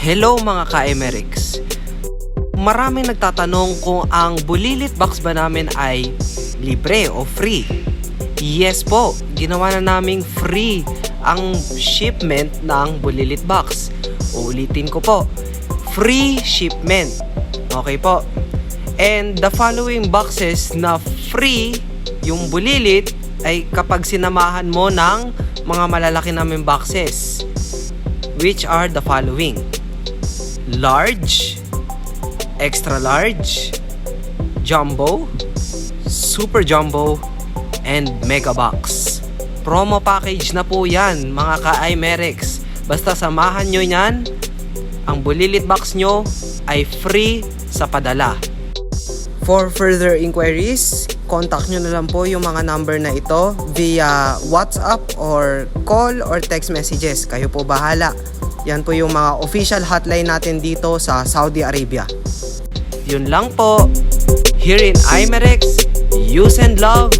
Hello mga ka-Emerix! Maraming nagtatanong kung ang Bulilit Box ba namin ay libre o free. Yes po, ginawa na naming free ang shipment ng Bulilit Box. Uulitin ko po, free shipment. Okay po. And the following boxes na free, yung bulilit, ay kapag sinamahan mo ng mga malalaki namin boxes. Which are the following. Large, extra large, jumbo, super jumbo, and mega box. Promo package na po yan mga ka-iMerex. Basta samahan nyo yan, ang bulilit box nyo ay free sa padala. For further inquiries, contact nyo na lang po yung mga number na ito via WhatsApp or call or text messages. Kayo po bahala. Yan po yung mga official hotline natin dito sa Saudi Arabia. Yun lang po. Here in IMEREX, use and love.